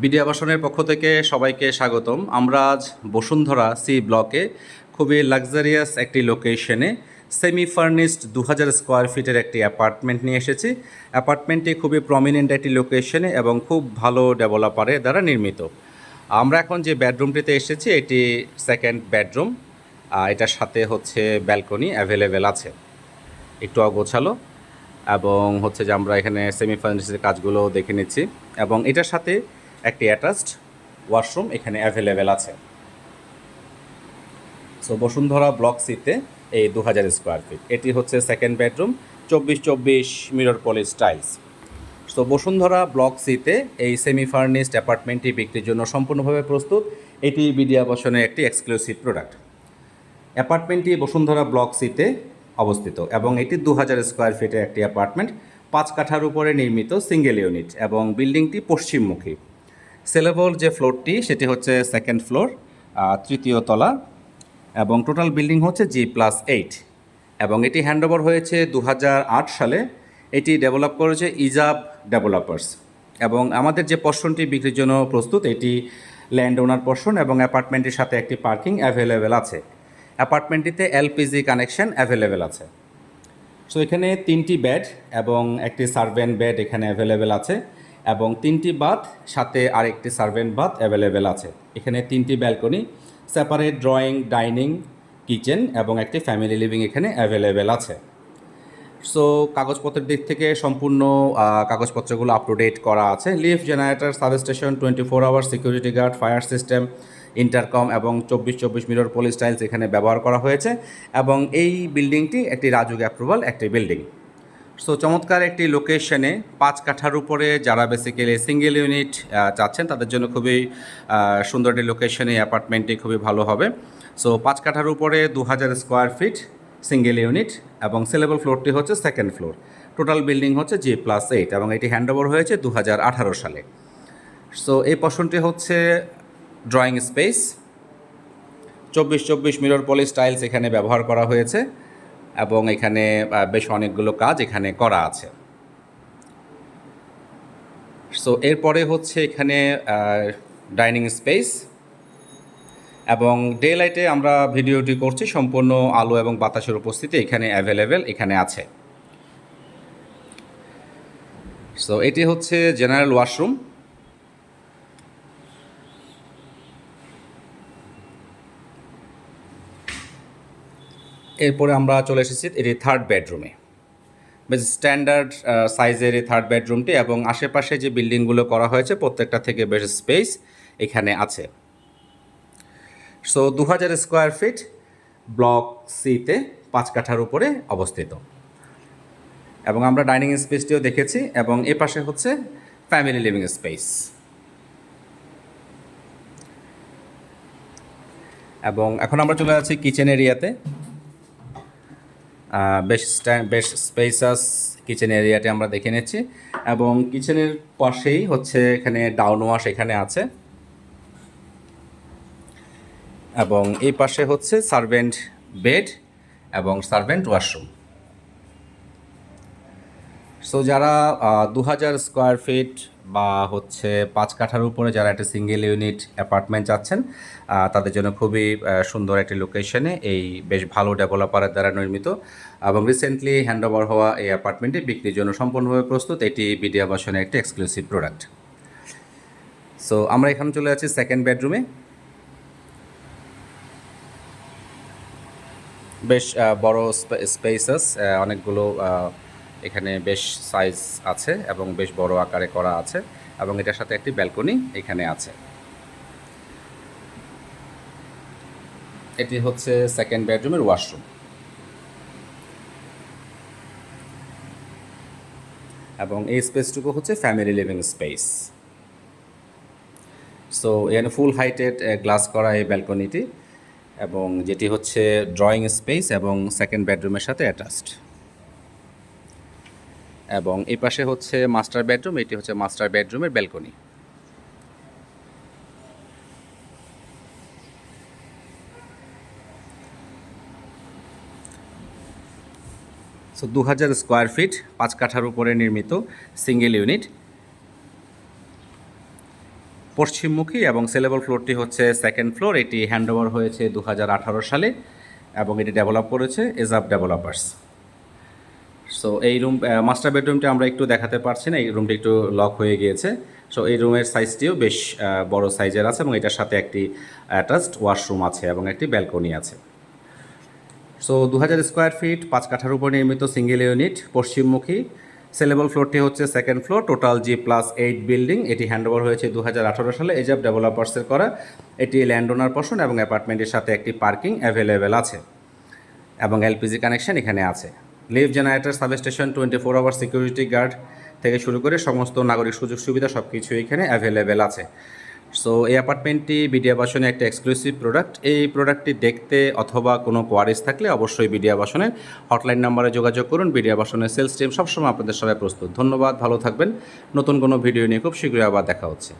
BD আবাসনের পক্ষ থেকে সবাইকে স্বাগতম। আমরা আজ বসুন্ধরা সি ব্লকে খুবই লাক্সারিয়াস একটি লোকেশনে সেমি ফার্নিশড দু হাজার স্কোয়ার ফিটের একটি অ্যাপার্টমেন্ট নিয়ে এসেছি। অ্যাপার্টমেন্টটি খুবই প্রমিনেন্ট একটি লোকেশনে এবং খুব ভালো ডেভেলপারের দ্বারা নির্মিত। আমরা এখন যে বেডরুমটিতে এসেছি, এটি সেকেন্ড বেডরুম এটার সাথে হচ্ছে ব্যালকনি অ্যাভেলেবেল আছে। একটু অগোছালো এবং হচ্ছে যে আমরা এখানে সেমি ফার্নিচারের কাজগুলো দেখে নিচ্ছি এবং এটার সাথে একটি অ্যাটাচড ওয়াশরুম এখানে অ্যাভেলেবেল আছে। সো বসুন্ধরা ব্লক সিতে এই দু হাজার স্কোয়ার ফিট। এটি হচ্ছে সেকেন্ড বেডরুম চব্বিশ চব্বিশ mirror poly styles so Bashundhara block সিতে এই সেমি ফার্নিশড অ্যাপার্টমেন্টটি বিক্রির জন্য সম্পূর্ণভাবে প্রস্তুত। এটি বিডি আবাসনের একটি এক্সক্লুসিভ প্রোডাক্ট অ্যাপার্টমেন্টটি বসুন্ধরা ব্লক সিতে অবস্থিত এবং এটি দু হাজার স্কোয়ার ফিটের একটি অ্যাপার্টমেন্ট পাঁচ কাঠার উপরে নির্মিত সিঙ্গেল ইউনিট এবং বিল্ডিংটি পশ্চিমমুখী। সেলেবল যে ফ্লোরটি, সেটি হচ্ছে সেকেন্ড ফ্লোর তৃতীয় তলা এবং টোটাল বিল্ডিং হচ্ছে জি প্লাস এইট এবং এটি হ্যান্ডওভার হয়েছে দু হাজার আট সালে। এটি ডেভেলপ করেছে ইজাব ডেভেলপার্স এবং আমাদের যে পর্ষণটি বিক্রির জন্য প্রস্তুত, এটি ল্যান্ড ওনার পর্ষণ এবং অ্যাপার্টমেন্টের সাথে একটি পার্কিং অ্যাভেলেবেল আছে। অ্যাপার্টমেন্টটিতে এলপিজি কানেকশন অ্যাভেলেবেল আছে। সো এখানে তিনটি বেড এবং একটি সার্ভেন্ট বেড এখানে অ্যাভেলেবেল আছে। এবং তিনটি বাথ, সাথে আরেকটি সার্ভেন্ট বাথ অ্যাভেলেবেল আছে। এখানে তিনটি balcony, separate drawing, dining, kitchen এবং একটি ফ্যামিলি লিভিং এখানে অ্যাভেলেবেল আছে। সো, কাগজপত্রের দিক থেকে সম্পূর্ণ কাগজপত্রগুলো আপ টু ডেট করা আছে। Lift, generator, substation twenty four hour security guard fire system intercom এবং চব্বিশ চব্বিশ মিরর পুলিশ টাইলস এখানে ব্যবহার করা হয়েছে এবং এই বিল্ডিংটি একটি রাজুক অ্যাপ্রুভাল একটি বিল্ডিং সো চমৎকার একটি লোকেশনে পাঁচ কাঠার উপরে যারা বেসিক্যালি সিঙ্গেল ইউনিট চাচ্ছেন, তাদের জন্য খুবই সুন্দর একটি লোকেশনে অ্যাপার্টমেন্টটি খুবই ভালো হবে। সো পাঁচ কাঠার উপরে দু হাজার স্কোয়ার ফিট সিঙ্গেল ইউনিট এবং সেলেবল ফ্লোরটি হচ্ছে সেকেন্ড ফ্লোর টোটাল বিল্ডিং হচ্ছে জি প্লাস এইট এবং এটি হ্যান্ডওভার হয়েছে দু হাজার আঠারো সালে। সো এই পশনটি হচ্ছে ড্রয়িং স্পেস চব্বিশ চব্বিশ মিরর পলি স্টাইলস এখানে ব্যবহার করা হয়েছে। এবং এখানে বেশ অনেকগুলো কাজ এখানে করা আছে। সো এরপরে হচ্ছে এখানে ডাইনিং স্পেস এবং ডে লাইটে আমরা ভিডিওটি করছি, সম্পূর্ণ আলো এবং বাতাসের উপস্থিতি এখানে অ্যাভেলেবেল, এখানে আছে। সো এটি হচ্ছে জেনারেল ওয়াশরুম এরপরে আমরা চলে এসেছি এটি থার্ড বেডরুমে বেশ স্ট্যান্ডার্ড সাইজের এই থার্ড বেডরুমটি এবং আশেপাশে যে বিল্ডিংগুলো করা হয়েছে প্রত্যেকটা থেকে বেশ স্পেস এখানে আছে। সো দু হাজার স্কোয়ার ফিট ব্লক সিতে পাঁচ কাঠার উপরে অবস্থিত। এবং আমরা ডাইনিং স্পেসটিও দেখেছি এবং এ পাশে হচ্ছে ফ্যামিলি লিভিং স্পেস এবং এখন আমরা চলে যাচ্ছি কিচেন এরিয়াতে বেশ বেশ স্পেসাস কিচেন এরিয়াটি আমরা দেখে নিচ্ছি এবং কিচেনের পাশেই হচ্ছে এখানে ডাউন ওয়াশ এখানে আছে। এবং এই পাশে হচ্ছে সার্ভেন্ট বেড এবং সার্ভেন্ট ওয়াশরুম সো যারা দু হাজার স্কোয়ার ফিট বা হচ্ছে পাঁচ কাঠার উপরে যারা একটা সিঙ্গেল ইউনিট অ্যাপার্টমেন্ট চাচ্ছেন তাদের জন্য খুবই সুন্দর একটি লোকেশনে এই বেশ ভালো ডেভেলপারের দ্বারা নির্মিত এবং রিসেন্টলি হ্যান্ডওভার হওয়া এই অ্যাপার্টমেন্টটি বিক্রির জন্য সম্পূর্ণভাবে প্রস্তুত। এটি বিডি আবাসনের একটি এক্সক্লুসিভ প্রোডাক্ট সো আমরা এখানে চলে যাচ্ছি সেকেন্ড বেডরুমে বেশ বড় স্পেসাস অনেকগুলো এখানে বেশ সাইজ আছে এবং বেশ বড় আকারে করা আছে এবং এটার সাথে একটি ব্যালকনি এখানে আছে। এটি হচ্ছে সেকেন্ড বেডরুমের ওয়াশরুম এবং এই স্পেসটুকু হচ্ছে ফ্যামিলি লিভিং স্পেস সো এখানে ফুল হাইটেড গ্লাস করা এই ব্যালকনিটি এবং যেটি হচ্ছে ড্রয়িং স্পেস এবং সেকেন্ড বেডরুমের সাথে অ্যাটাচড এবং এই পাশে হচ্ছে মাস্টার বেডরুম এটি হচ্ছে মাস্টার বেডরুমের ব্যালকনি সো দু হাজার স্কোয়ার ফিট পাঁচ কাঠার উপরে নির্মিত সিঙ্গেল ইউনিট পশ্চিমমুখী এবং সেলেবল ফ্লোরটি হচ্ছে সেকেন্ড ফ্লোর এটি হ্যান্ডওভার হয়েছে দু হাজার আঠারো সালে এবং এটি ডেভেলপ করেছে এজাব ডেভেলপার্স সো এই রুম মাস্টার বেডরুমটা আমরা একটু দেখাতে পারছি না, এই রুমটি একটু লক হয়ে গিয়েছে। সো এই রুমের সাইজটিও বেশ বড় সাইজের আছে এবং এটার সাথে একটি অ্যাটাচড ওয়াশরুম আছে এবং একটি ব্যালকনি আছে। সো দু হাজার স্কোয়ার ফিট পাঁচ কাঠার উপর নির্মিত সিঙ্গেল ইউনিট পশ্চিমমুখী। সেলেবল ফ্লোরটি হচ্ছে second floor total G plus eight building এটি হ্যান্ডওভার হয়েছে দু হাজার আঠারো সালে এজাব ডেভেলপার্সের করা। এটি ল্যান্ড ওনার পশন এবং অ্যাপার্টমেন্টের সাথে একটি পার্কিং অ্যাভেলেবেল আছে এবং এলপিজি কানেকশন এখানে আছে। Leave generator, substation twenty four hour security guard থেকে শুরু করে সমস্ত নাগরিক সুযোগ সুবিধা সব কিছু এখানে অ্যাভেলেবেল আছে। সো এই অ্যাপার্টমেন্টটি বিডিয়া বাসনে একটা এক্সক্লুসিভ প্রোডাক্ট এই প্রোডাক্টটি দেখতে অথবা কোনো কোয়ারিজ থাকলে অবশ্যই বিডিয়া বাসনের হটলাইন নাম্বারে যোগাযোগ করুন। বিডিয়া বাসনের সেলস টিম সবসময় আপনাদের সবাই প্রস্তুত। ধন্যবাদ, ভালো থাকবেন। নতুন কোনো ভিডিও নিয়ে খুব শীঘ্রই আবার দেখা হচ্ছে।